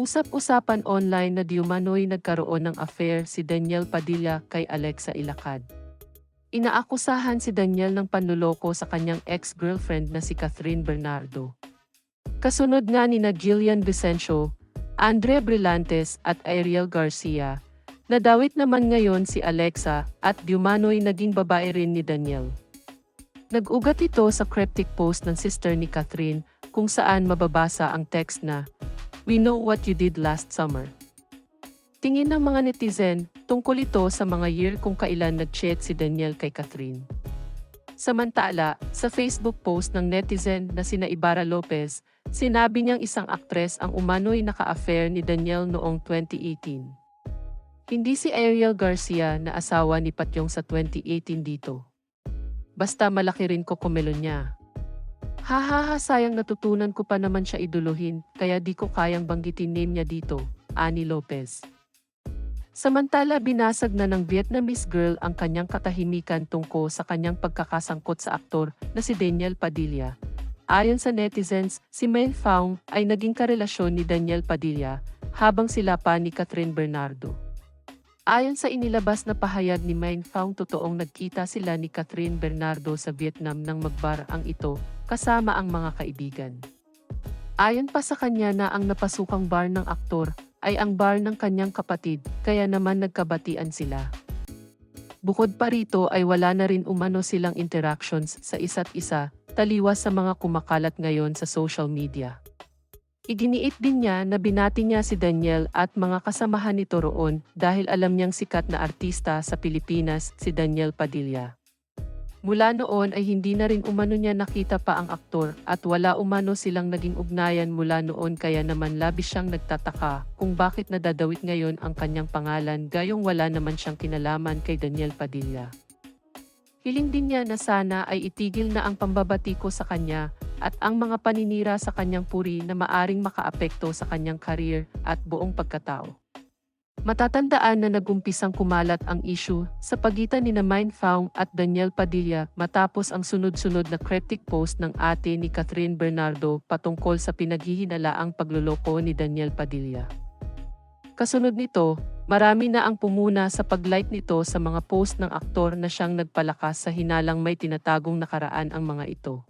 Usap-usapan online na diumano'y nagkaroon ng affair si Daniel Padilla kay Alexa Ilacad. Inaakusahan si Daniel ng panluloko sa kanyang ex-girlfriend na si Catherine Bernardo. Kasunod nga ni na Gillian Vicencio, Andre Brillantes at Ariel Garcia, nadawit naman ngayon si Alexa at diumano'y naging babae rin ni Daniel. Nag-ugat ito sa cryptic post ng sister ni Catherine kung saan mababasa ang text na, We know what you did last summer. Tingin ng mga netizen, tungkol ito sa mga year kung kailan nag-chat si Daniel kay Catherine. Samantala, sa Facebook post ng netizen na sina Ibarra Lopez, sinabi niyang isang aktres ang umano'y naka-affair ni Daniel noong 2018. Hindi si Ariel Garcia na asawa ni Patyong sa 2018 dito. Basta malaki rin ko kumelo niya. Hahaha sayang natutunan ko pa naman siya iduluhin, kaya di ko kayang banggitin name niya dito, Ani Lopez. Samantala binasag na ng Vietnamese girl ang kanyang katahimikan tungkol sa kanyang pagkakasangkot sa aktor na si Daniel Padilla. Ayon sa netizens, si Mel Fong ay naging karelasyon ni Daniel Padilla habang sila pa ni Catherine Bernardo. Ayon sa inilabas na pahayag ni Mein Fong totoong nagkita sila ni Catherine Bernardo sa Vietnam nang magbar ang ito kasama ang mga kaibigan. Ayon pa sa kanya na ang napasukang bar ng aktor ay ang bar ng kanyang kapatid, kaya naman nagkabatian sila. Bukod pa rito ay wala na rin umano silang interactions sa isa't isa, taliwas sa mga kumakalat ngayon sa social media. Iginiit din niya na binati niya si Daniel at mga kasamahan nito roon dahil alam niyang sikat na artista sa Pilipinas si Daniel Padilla. Mula noon ay hindi na rin umano niya nakita pa ang aktor at wala umano silang naging ugnayan mula noon kaya naman labis siyang nagtataka kung bakit nadadawit ngayon ang kanyang pangalan gayong wala naman siyang kinalaman kay Daniel Padilla. Hiling din niya na sana ay itigil na ang pambabatiko sa kanya at ang mga paninira sa kanyang puri na maaring makaapekto sa kanyang career at buong pagkatao. Matatandaan na nagumpisang kumalat ang issue sa pagitan ni na Fong at Daniel Padilla matapos ang sunod-sunod na cryptic post ng ate ni Catherine Bernardo patungkol sa pinaghihinalaang pagluloko ni Daniel Padilla. Kasunod nito, marami na ang pumuna sa pag-like nito sa mga post ng aktor na siyang nagpalakas sa hinalang may tinatagong nakaraan ang mga ito.